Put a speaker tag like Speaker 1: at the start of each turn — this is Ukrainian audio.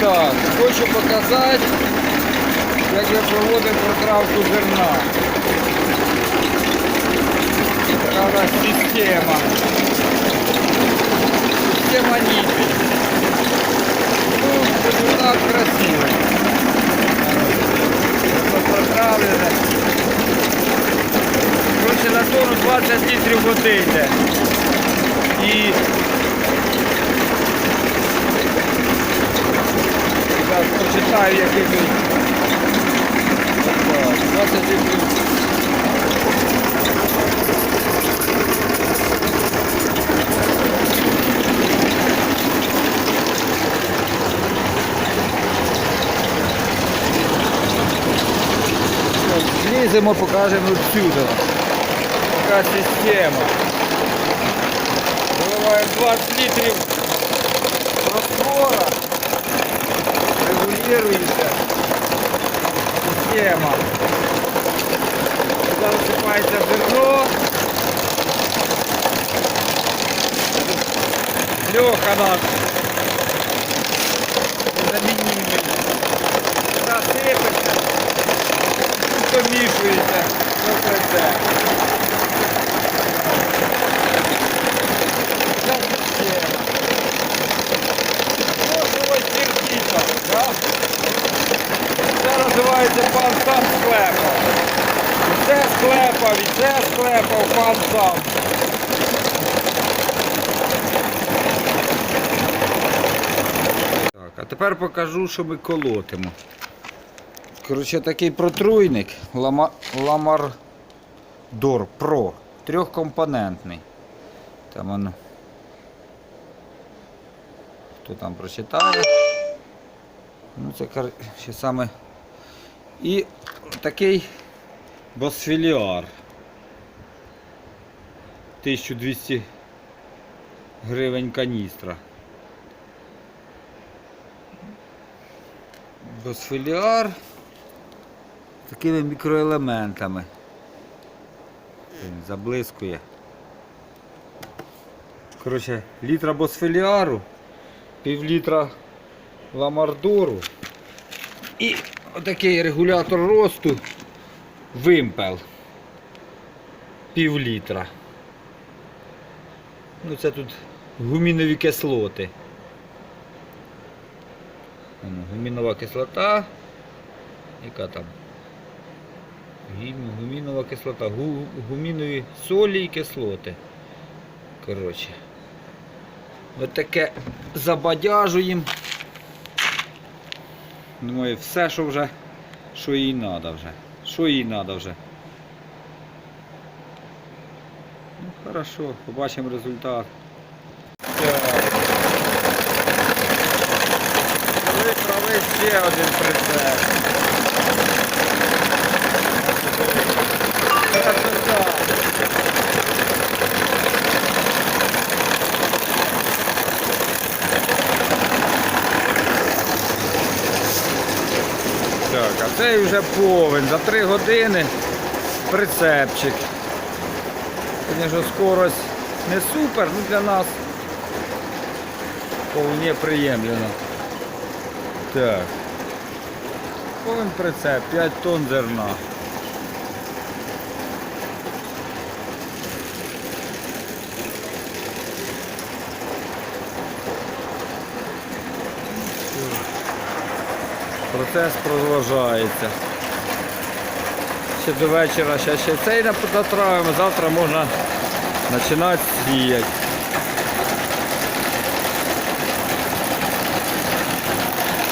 Speaker 1: так, хочу показати, як я проводив протравку зерна. Така система. Система нитей. Ну, результат красивий. Протравлене. Короче, на тонну 20 літрів води йде. І Зараз прочитаю, який він. 20 літрів. Зліземо, покажемо відсюди. Така система. Виливаємо 20 літрів раствора Регулируется система. Сюда высыпается зерно. Леха наш. Незаменимый. Сюда сыпется. И помішується. Ось це. Ця І Це склепав, і це склепав пан сам. Так, а тепер покажу, що ми колотимо. Коротше, такий протруйник Ламардор Pro. Трьохкомпонентний. Там воно. Хто там прочитає? Ну, це кар- ще саме. І такий босфіліар. 1200 гривень каністра. Босфіліар такими мікроелементами. Він заблискує. Коротше, літра босфіліару, пів літра ламардору і отакий регулятор росту вимпел пів літра. Ну це тут гумінові кислоти. Гумінова кислота. Яка там? Гумінова кислота. Гу- Гумінові солі і кислоти. Коротше. Ось таке забадяжуємо. Думаю, все, що вже, що їй треба вже. Що їй треба вже. Ну, хорошо, побачимо результат. Виправи ще один прицеп. Красота. Так, а цей вже повен. За 3 години прицепчик. Звісно, скорость не супер, але для нас вполне приємлено. Так. Повен прицеп, 5 тонн зерна. Процес продовжується. Ще до вечора ще, ще цей натравимо, завтра можна починати сіяти.